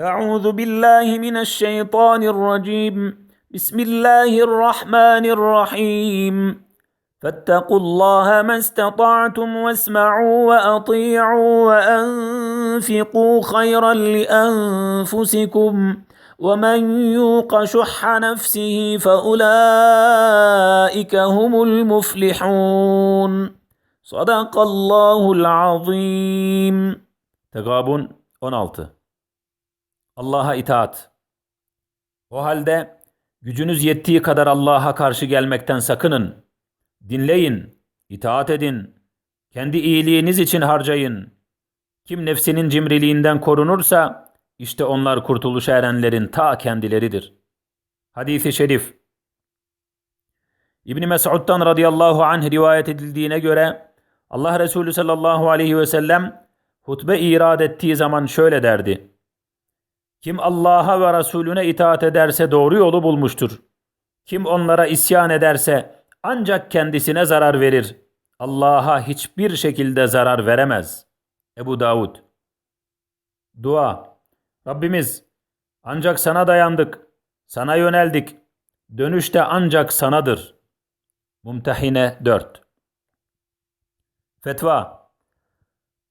أعوذ بالله من الشيطان الرجيم. بسم الله الرحمن الرحيم. فاتقوا الله ما استطعتم واسمعوا وأطيعوا وأنفقوا خيرا لأنفسكم. ومن يوق شح نفسه فأولئك هم المفلحون. صدق الله العظيم. Tegabun 16 Allah'a itaat. O halde gücünüz yettiği kadar Allah'a karşı gelmekten sakının. Dinleyin, itaat edin. Kendi iyiliğiniz için harcayın. Kim nefsinin cimriliğinden korunursa işte onlar kurtuluşa erenlerin ta kendileridir. Hadis-i şerif İbni Mes'ud'dan radıyallahu anh rivayet edildiğine göre Allah Resulü sallallahu aleyhi ve sellem hutbe irad ettiği zaman şöyle derdi. Kim Allah'a ve Resulüne itaat ederse doğru yolu bulmuştur. Kim onlara isyan ederse ancak kendisine zarar verir. Allah'a hiçbir şekilde zarar veremez. Ebu Davud Dua Rabbimiz ancak sana dayandık, sana yöneldik. Dönüşte ancak sanadır. Mumtehine 4 Fetva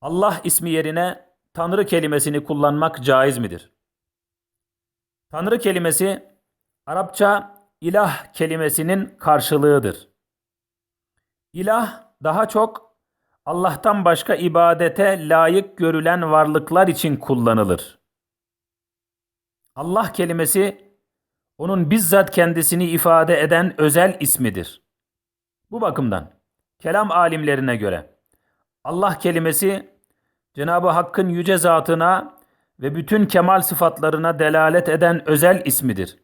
Allah ismi yerine Tanrı kelimesini kullanmak caiz midir? Tanrı kelimesi Arapça ilah kelimesinin karşılığıdır. İlah daha çok Allah'tan başka ibadete layık görülen varlıklar için kullanılır. Allah kelimesi onun bizzat kendisini ifade eden özel ismidir. Bu bakımdan kelam alimlerine göre Allah kelimesi Cenab-ı Hakk'ın yüce zatına ve bütün kemal sıfatlarına delalet eden özel ismidir.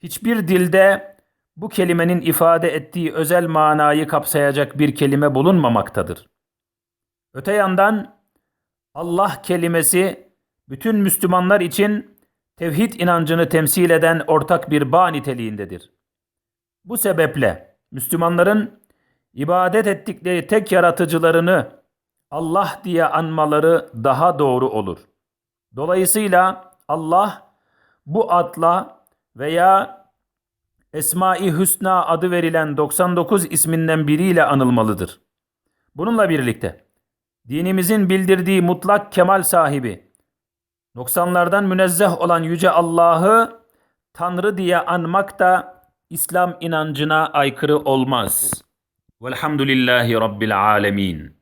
Hiçbir dilde bu kelimenin ifade ettiği özel manayı kapsayacak bir kelime bulunmamaktadır. Öte yandan Allah kelimesi bütün Müslümanlar için tevhid inancını temsil eden ortak bir bağ niteliğindedir. Bu sebeple Müslümanların ibadet ettikleri tek yaratıcılarını Allah diye anmaları daha doğru olur. Dolayısıyla Allah bu adla veya Esma-i Hüsna adı verilen 99 isminden biriyle anılmalıdır. Bununla birlikte dinimizin bildirdiği mutlak kemal sahibi, noksanlardan münezzeh olan Yüce Allah'ı Tanrı diye anmak da İslam inancına aykırı olmaz. Velhamdülillahi Rabbil alemin.